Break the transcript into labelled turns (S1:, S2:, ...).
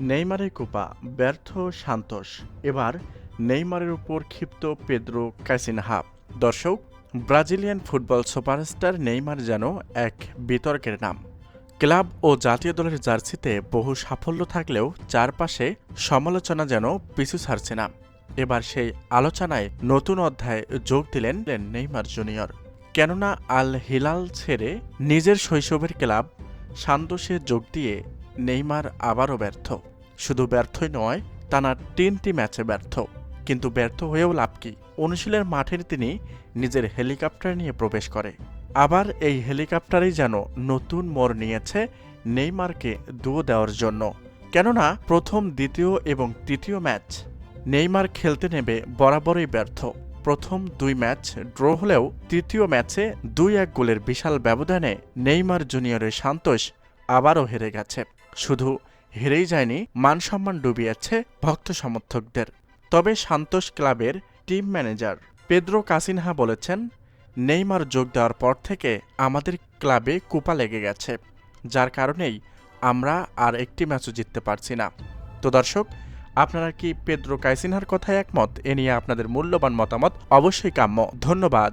S1: নেইমারের কোপা ব্যর্থ সান্তোস এবার নেইমারের উপর ক্ষিপ্ত পেদ্রো ক্যাসিনহা দর্শক, ব্রাজিলিয়ান ফুটবল সুপারস্টার নেইমার যেন এক বিতর্কের নাম। ক্লাব ও জাতীয় দলের জার্সিতে বহু সাফল্য থাকলেও চারপাশে সমালোচনা যেন পিছু ছাড়ছে না। এবার সেই আলোচনায় নতুন অধ্যায়ে যোগ দিলেন নেইমার জুনিয়র। কেননা আল হিলাল ছেড়ে নিজের শৈশবের ক্লাব সান্তোষে যোগ দিয়ে নেইমার আবারও ব্যর্থ। শুধু ব্যর্থই নয়, টানা তিনটি ম্যাচে ব্যর্থ। কিন্তু ব্যর্থ হয়েও লাভ কি? অনুশীলের মাঠের তিনি নিজের হেলিকপ্টার নিয়ে প্রবেশ করে। আবার এই হেলিকপ্টারই যেন নতুন মোড় নিয়েছে নেইমারকে দুয়ো দেওয়ার জন্য। কেননা, প্রথম, দ্বিতীয় এবং তৃতীয় ম্যাচ নেইমার খেলতে নেবে বরাবরই ব্যর্থ। প্রথম দুই ম্যাচ ড্র হলেও তৃতীয় ম্যাচে দুই এক গোলের বিশাল ব্যবধানে নেইমার জুনিয়রের সান্তোষ আবারও হেরে গেছে। শুধু হেরেই যায়নি মান সম্মান ডুবিয়েছে ভক্ত সমর্থকদের। তবে সান্তোষ ক্লাবের টিম ম্যানেজার পেদ্রো কাসিনহা বলেছেন, নেইমার যোগ দেওয়ার পর থেকে আমাদের ক্লাবে কুপা লেগে গেছে, যার কারণেই আমরা আর একটি ম্যাচও জিততে পারছি না। তো দর্শক, আপনারা কি পেদ্রো কাইসিনহার কথায় একমত? এ নিয়ে আপনাদের মূল্যবান মতামত অবশ্যই কাম্য। ধন্যবাদ।